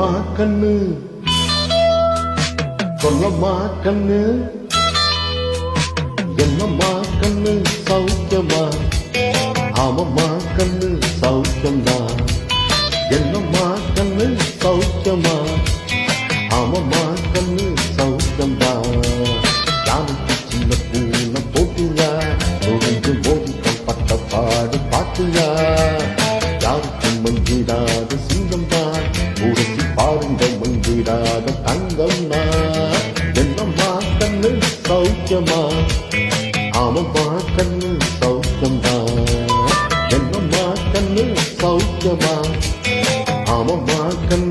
சொல்லம்மா கண்ணு? சொல்லம்மா கண்ணு? என்னம்மா கண்ணு சௌக்கியமா? ஆமம்மா கண்ணு சௌக்கியம்தான் என்னம்மா கண்ணு சௌக்கியமா? ஆமம்மா கண்ணு சௌக்கியம்தான் யானைக்கு சின்ன பூ உரசி விடாத தங்கம்மா தங்கம் நான் என்னம்மா கண்ணு சௌக்கியமா? ஆமம்மா கண்ணு சௌக்கியம்மா. என்னம்மா கண்ணு சௌக்கியமா? ஆமம்மா கண்ணு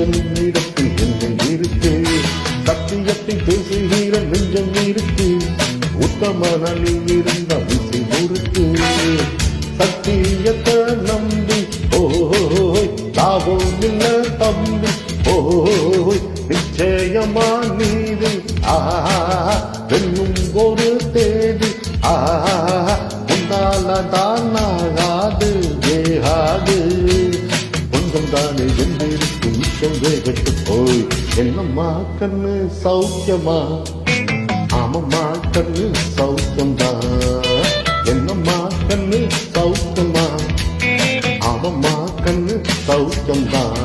வெற்றிப்பால் என்னிடத்தில் நெஞ்சம் இருக்கு. சத்தியத்தை பேசுகிற நெஞ்சம் இருக்கு. உத்தம நீ இருந்த விசை முறுக்கு. சத்தியத்தை நம்பி ஓய் லாபம் இல்ல தம்பி. ஓய் நிச்சயமா நீது ஆ வெல்லும் ஒரு வெந்திருக்கு மிச்சம் போய். என்னம்மா கண்ணு சௌக்கியமா? ஆமம்மா கண்ணு சௌக்கியம்தான் என்னம்மா கண்ணு சௌக்கியமா? ஆமம்மா கண்ணு சௌக்கியம்தான்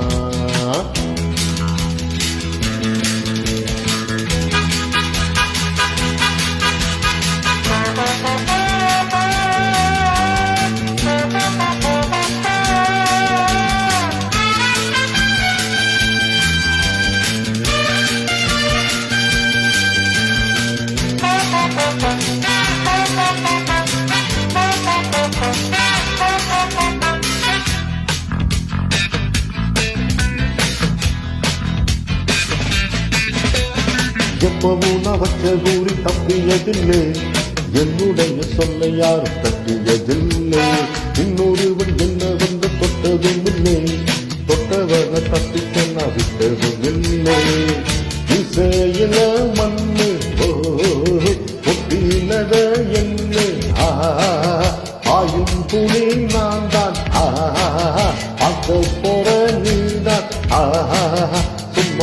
எப்பவும் நான் கூறி தப்பியதில்லை. என்னுடைய சொல்லை யாரும் தட்டியதில்லை. இன்னொருவன் என்ன வந்து தொட்டதும் இல்லை தொட்டவனை தப்பிக்க நான் விட்டதும் இல்லை இசையில மண்ணு ஒட்டினத என்ன ஆயும் துணி நான் தான் ஆ போற நீ தான் ஆஹா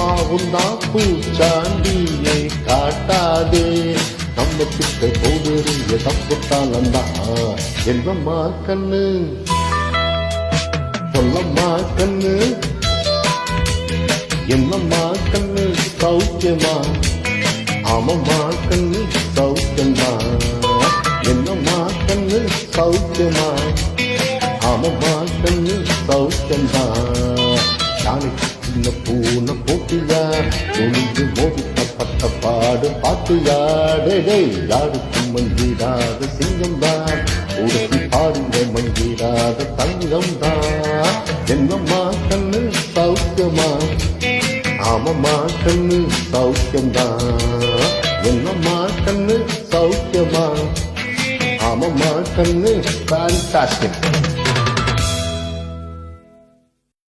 உன்னா பூச்சாண்டியை காட்டாதே. நம்ம கிட்ட போதுறிய தப்புத்தாலந்தா என்னம்மா கண்ணு? சொல்லம்மா கண்ணு? என்னம்மா கண்ணு? சௌக்கியமா? ஆமம்மா கண்ணு சௌக்கியமா என்னம்மா கண்ணு சௌக்கியமா? ஆமம்மா கண்ணு சௌக்கியமா யானைக்கு சின்ன பூனை போட்டியா? ஒளிந்து மோதிக்கப்பட்ட பாடு பாட்டியா? யாடே யாருக்கும் மஞ்சிடாத சிங்கம் தான் உடசி பாருங்க மஞ்சிடாத தங்கம் தான் என்னம்மா கண்ணு? சௌக்கியமா? ஆமம்மா கண்ணு சௌக்கியம்தான். என்னம்மா கண்ணு சௌக்கியமா? ஆமம்மா கண்ணு ஃபேண்டாஸ்டிக்